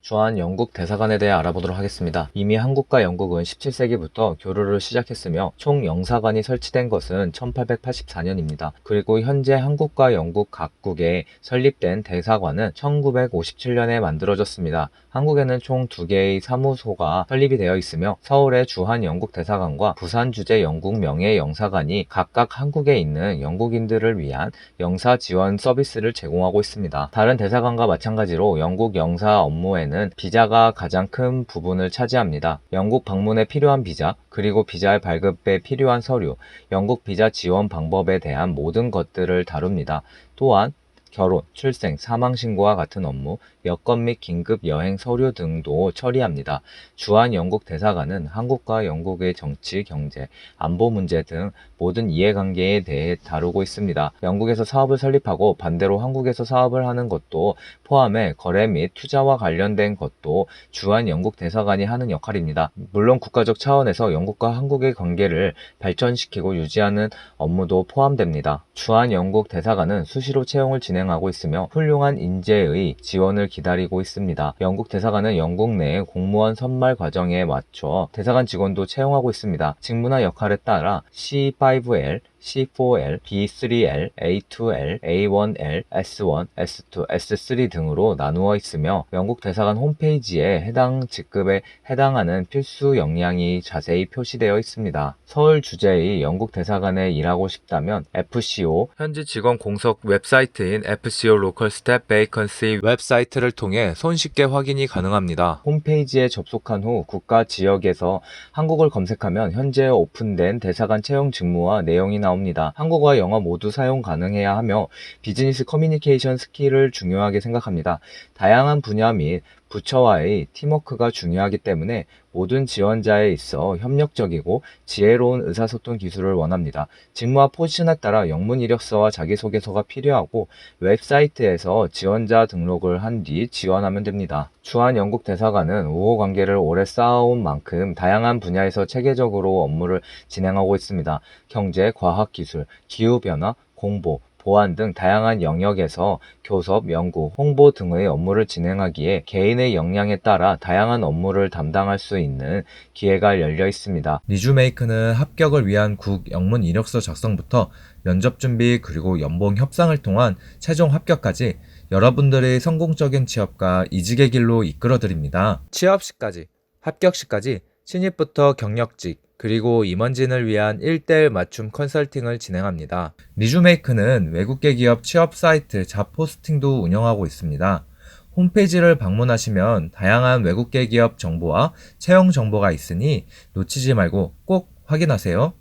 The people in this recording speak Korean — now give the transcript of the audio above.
주한 영국 대사관에 대해 알아보도록 하겠습니다. 이미 한국과 영국은 17세기부터 교류를 시작했으며 총 영사관이 설치된 것은 1884년입니다. 그리고 현재 한국과 영국 각국에 설립된 대사관은 1957년에 만들어졌습니다. 한국에는 총두 개의 사무소가 설립이 되어 있으며 서울의 주한 영국 대사관과 부산 주재 영국 명예 영사관이 각각 한국에 있는 영국인들을 위한 영사 지원 서비스를 제공하고 있습니다. 다른 대사관과 마찬가지로 영국 영사 업무에는 비자가 가장 큰 부분을 차지합니다. 영국 방문에 필요한 비자, 그리고 비자의 발급에 필요한 서류, 영국 비자 지원 방법에 대한 모든 것들을 다룹니다. 또한 결혼, 출생, 사망 신고와 같은 업무, 여권 및 긴급 여행 서류 등도 처리합니다. 주한 영국 대사관은 한국과 영국의 정치, 경제, 안보 문제 등 모든 이해관계에 대해 다루고 있습니다. 영국에서 사업을 설립하고 반대로 한국에서 사업을 하는 것도 포함해 거래 및 투자와 관련된 것도 주한 영국 대사관이 하는 역할입니다. 물론 국가적 차원에서 영국과 한국의 관계를 발전시키고 유지하는 업무도 포함됩니다. 주한 영국 대사관은 수시로 채용을 진행 하고 있으며 훌륭한 인재의 지원을 기다리고 있습니다. 영국 대사관은 영국 내 공무원 선발 과정에 맞춰 대사관 직원도 채용하고 있습니다. 직무나 역할에 따라 C5L, C4L, B3L, A2L, A1L, S1, S2, S3 등으로 나누어 있으며 영국 대사관 홈페이지에 해당 직급에 해당하는 필수 역량이 자세히 표시되어 있습니다. 서울 주재의 영국 대사관에 일하고 싶다면 FCO 현지 직원 공석 웹사이트인 FCO 로컬 스텝 베이컨시 웹사이트를 통해 손쉽게 확인이 가능합니다. 홈페이지에 접속한 후 국가 지역에서 한국을 검색하면 현재 오픈된 대사관 채용 직무와 내용이 나옵니다. 한국어와 영어 모두 사용 가능해야 하며 비즈니스 커뮤니케이션 스킬을 중요하게 생각합니다. 다양한 분야 및 부처와의 팀워크가 중요하기 때문에 모든 지원자에 있어 협력적이고 지혜로운 의사소통 기술을 원합니다. 직무와 포지션에 따라 영문 이력서와 자기소개서가 필요하고 웹사이트에서 지원자 등록을 한 뒤 지원하면 됩니다. 주한 영국 대사관은 우호 관계를 오래 쌓아온 만큼 다양한 분야에서 체계적으로 업무를 진행하고 있습니다. 경제, 과학, 기술, 기후변화, 공보, 보안 등 다양한 영역에서 교섭, 연구, 홍보 등의 업무를 진행하기에 개인의 역량에 따라 다양한 업무를 담당할 수 있는 기회가 열려 있습니다. 리주메이크는 합격을 위한 국 영문 이력서 작성부터 면접 준비 그리고 연봉 협상을 통한 최종 합격까지 여러분들의 성공적인 취업과 이직의 길로 이끌어 드립니다. 취업 시까지, 합격 시까지 신입부터 경력직, 그리고 임원진을 위한 1대1 맞춤 컨설팅을 진행합니다. 리주메이크는 외국계 기업 취업 사이트 잡포스팅도 운영하고 있습니다. 홈페이지를 방문하시면 다양한 외국계 기업 정보와 채용 정보가 있으니 놓치지 말고 꼭 확인하세요.